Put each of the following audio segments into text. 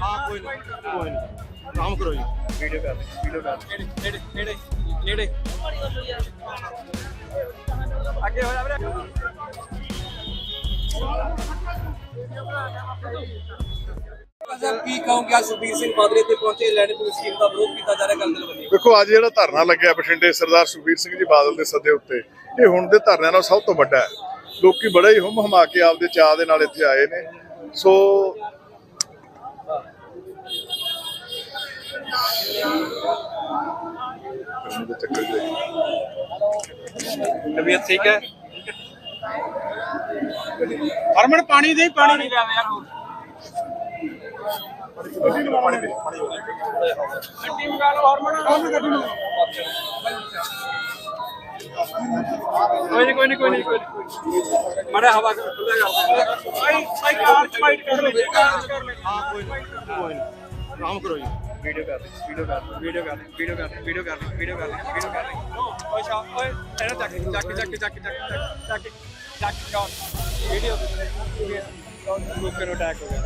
ਹਾਂ ਕੋਈ ਨਹੀਂ ਕੋਈ ਨਹੀਂ ਕੰਮ ਕਰੋ ਜੀ। ਵੀਡੀਓ ਕਰ ਵੀਡੀਓ ਕਰ। ਨੇੜੇ ਨੇੜੇ ਨੇੜੇ ਅੱਗੇ ਹੋ ਜਾ ਵੀਰੇ। ਸਾਹਿਬ ਕੀ ਕਹੋਗੇ ਅੱਜ ਸੁਖਬੀਰ ਸਿੰਘ ਬਾਦਲ ਤੇ ਪਹੁੰਚੇ ਲੈਂਡ ਪੁਲਿਸ ਸਕੀਮ ਦਾ ਵਿਰੋਧ ਕੀਤਾ ਜਾ ਰਿਹਾ ਵੇਖੋ ਅੱਜ ਜਿਹੜਾ ਧਰਨਾ ਲੱਗਿਆ ਬਠਿੰਡੇ ਸਰਦਾਰ ਸੁਖਬੀਰ ਸਿੰਘ ਜੀ ਬਾਦਲ ਦੇ ਸੱਦੇ ਉੱਤੇ ਇਹ ਹੁਣ ਦੇ ਧਰਨਿਆਂ ਨਾਲ ਸਭ ਤੋਂ ਵੱਡਾ ਹੈ। ਲੋਕੀ ਬੜਾ ਹੀ ਹੁੰਮ ਹਮਾ ਕੇ ਆਪਦੇ ਚਾਅ ਦੇ ਨਾਲ ਇੱਥੇ ਆਏ ਨੇ। ਸੋ ਕਰਨ ਦੇ ਚੱਕਰ ਦੇ ਤਬੀਅਤ ਠੀਕ ਹੈ? ਹਰਮਨ ਪਾਣੀ ਦੇ ਪਾਣੀ ਨਹੀਂ ਲਿਆਵੇ ਯਾਰ ਗੱਡੀ ਮੰਗਾ ਲਓ ਹਰਮਨ ਗੱਡੀ ਕੋਈ ਨਹੀਂ ਕੋਈ ਨਹੀਂ ਕੋਈ ਨਹੀਂ ਕੋਈ ਨਹੀਂ ਮੜਾ ਹਵਾ ਖੁੱਲੇ ਕਰ ਭਾਈ ਭਾਈ ਕਾਰ ਚ ਫਾਈਟ ਕਰ ਲੈ। ਕਾਰ ਕਰ ਲੈ ਹਾਂ ਕੋਈ ਨਹੀਂ ਕੋਈ ਨਹੀਂ ਕੰਮ ਕਰੋ ਜੀ। ਵੀਡੀਓ ਕਰ ਵੀਡੀਓ ਕਰ ਵੀਡੀਓ ਕਰ ਵੀਡੀਓ ਕਰ ਵੀਡੀਓ ਕਰ ਵੀਡੀਓ ਕਰ ਵੀਡੀਓ ਕਰ ਓਏ ਸ਼ਾ ਓਏ, ਇਹਨਾਂ ਚੱਕ ਚੱਕ ਚੱਕ ਚੱਕ ਚੱਕ ਚੱਕ ਚੱਕ ਸ਼ਾਟ ਵੀਡੀਓ ਲੋਕਾਂ ਨੂੰ ਅਟੈਕ ਹੋ ਗਿਆ।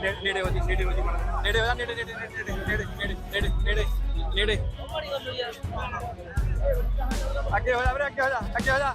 ਨੇੜੇ ਨੇੜੇ ਹੋ ਜੀ, ਨੇੜੇ ਹੋ ਜੀ। ਨੇੜੇ ਹੋ ਜਾ ਨੇੜੇ ਨੇੜੇ ਨੇੜੇ ਨੇੜੇ ਨੇੜੇ ਨੇੜੇ ਨੇੜੇ ਨੇੜੇ। ਅੱਗੇ ਹੋ ਜਾ ਵੀਰੇ, ਅੱਗੇ ਹੋ ਜਾ, ਅੱਗੇ ਹੋ ਜਾ।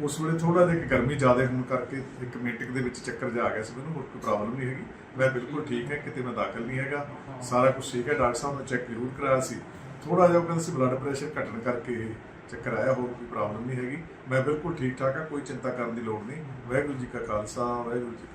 ਉਸ ਵੇਲੇ ਥੋੜਾ ਜਿਹਾ ਕਿ ਗਰਮੀ ਜ਼ਿਆਦਾ ਹੋਣ ਕਰਕੇ ਇੱਕ ਮੀਟਿੰਗ ਦੇ ਵਿੱਚ ਚੱਕਰ ਜਾ ਗਿਆ ਸੀ, ਮੈਨੂੰ ਹੋਰ ਕੋਈ ਪ੍ਰੋਬਲਮ ਨਹੀਂ ਹੈਗੀ। ਮੈਂ ਬਿਲਕੁਲ ਠੀਕ ਹੈ, ਕਿਤੇ ਮੈਂ ਦਾਖਲ ਨਹੀਂ ਹੈਗਾ। ਸਾਰਾ ਕੁਝ ਠੀਕ ਹੈ, ਡਾਕਟਰ ਸਾਹਿਬ ਨੇ ਚੈੱਕ ਜ਼ਰੂਰ ਕਰਾਇਆ ਸੀ। ਥੋੜਾ ਜਿਹਾ ਉਹ ਕਹਿੰਦੇ ਸੀ ਬਲੱਡ ਪ੍ਰੈਸ਼ਰ ਘਟਣ ਕਰਕੇ ਚੱਕਰ ਆਇਆ, ਹੋਰ ਕੋਈ ਪ੍ਰੋਬਲਮ ਨਹੀਂ ਹੈਗੀ। ਮੈਂ ਬਿਲਕੁਲ ਠੀਕ ਠਾਕ ਹਾਂ, ਕੋਈ ਚਿੰਤਾ ਕਰਨ ਦੀ ਲੋੜ ਨਹੀਂ। ਵਾਹਿਗੁਰੂ ਜੀ ਕਾ ਖਾਲਸਾ, ਵਾਹਿਗੁਰੂ ਜੀ